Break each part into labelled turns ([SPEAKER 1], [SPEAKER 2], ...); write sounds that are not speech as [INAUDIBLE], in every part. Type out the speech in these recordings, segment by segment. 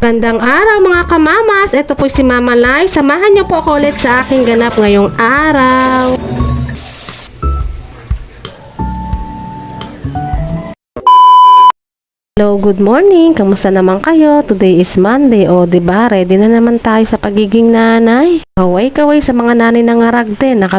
[SPEAKER 1] Gandang araw mga kamamas, ito po si Mama Lai. Samahan niyo po ako ulit sa aking ganap ngayong araw. Hello, good morning. Kamusta naman kayo? Today is Monday. O, di ba? Ready na naman tayo sa pagiging nanay. Kaway-kaway sa mga nanay ng ngarag din, na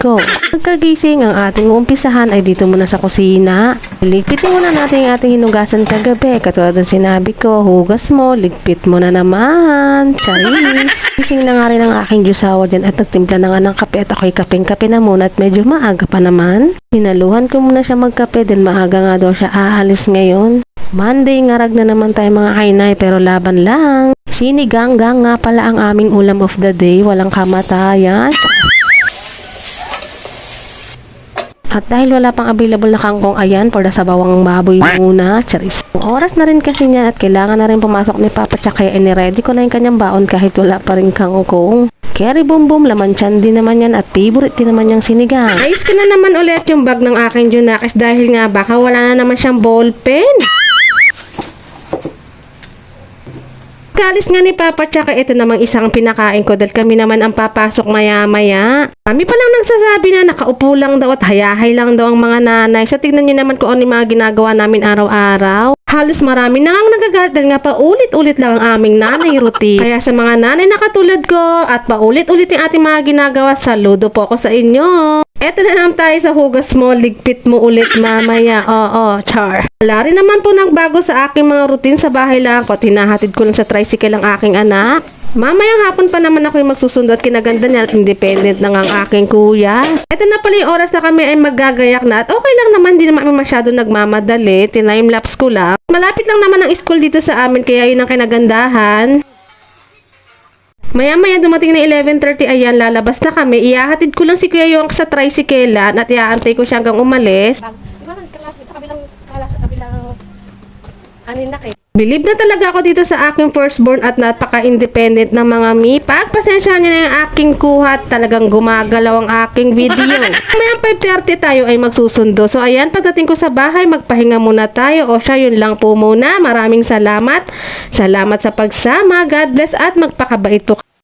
[SPEAKER 1] ko. Pagkagising, ang ating umpisahan ay dito muna sa kusina. Ligpitin muna natin ang ating hinugasan kagabi. Katulad ng sinabi ko, hugas mo, ligpit mo na naman. Charis. Gising na nga rin ang aking jusawa dyan at nagtimpla na nga ng kape at ako'y kapeng-kape na muna at medyo maaga pa naman. Hinaluhan ko muna siya magkape dahil maaga nga daw siya aalis ngayon. Monday ngarag na naman tayo mga kainay pero laban lang. Sinigang-gang nga pala ang aming ulam of the day, walang kamatayan. At dahil wala pang available na kangkong ayan, for the sabawang baboy muna, charis. Oras na rin kasi niyan at kailangan na rin pumasok ni Papa Chuck kaya iniready ko na yung kanyang baon kahit wala pa rin kangkong. Carry boom boom, laman tiyan din naman yan at favorite din naman yung sinigang. Ayos ko na naman ulit yung bag ng aking Junakis dahil nga baka wala na naman siyang ballpen. Kalis nga ni Papa tsaka ito namang isang pinakain ko dahil kami naman ang papasok maya-maya. Kami pa lang nagsasabi na nakaupo lang daw at hayahay lang daw ang mga nanay. So tignan niyo naman kung ano yung mga ginagawa namin araw-araw. Halos marami na ang nagagalit dahil nga paulit-ulit lang ang aming nanay routine. Kaya sa mga nanay na katulad ko at paulit-ulit yung ating mga ginagawa, saludo po ako sa inyo. Eto na naman tayo sa hugas mo, ligpit mo ulit mamaya. Oo, char. Wala rin naman po nagbago sa aking mga routine sa bahay lang ko. Tinahatid ko lang sa tricycle ang aking anak. Mamayang hapon pa naman ako yung magsusundo at kinaganda niya at independent na nga ang aking kuya. Ito na pala yung oras na kami ay maggagayak na at okay lang naman, di naman masyado nagmamadali. Tinime-lapse ko lang. Malapit lang naman ang school dito sa amin kaya yun ang kinagandahan. Maya-maya dumating na 11.30, ayan, lalabas na kami. Iyahatid ko lang si Kuya yung sa tricycle at iaantay ko siya hanggang umalis.
[SPEAKER 2] Diba nagkalas sa kabilang kalas sa kabilang aninak eh.
[SPEAKER 1] Believe na talaga ako dito sa aking firstborn at napaka-independent ng mga mi. Pagpasensya niyo na yung aking kuhat, talagang gumagalaw ang aking video. [LAUGHS] Mayang 5.30 tayo ay magsusundo. So ayan, pagdating ko sa bahay, magpahinga muna tayo. O siya, yun lang po muna. Maraming salamat. Salamat sa pagsama. God bless at magpakabait po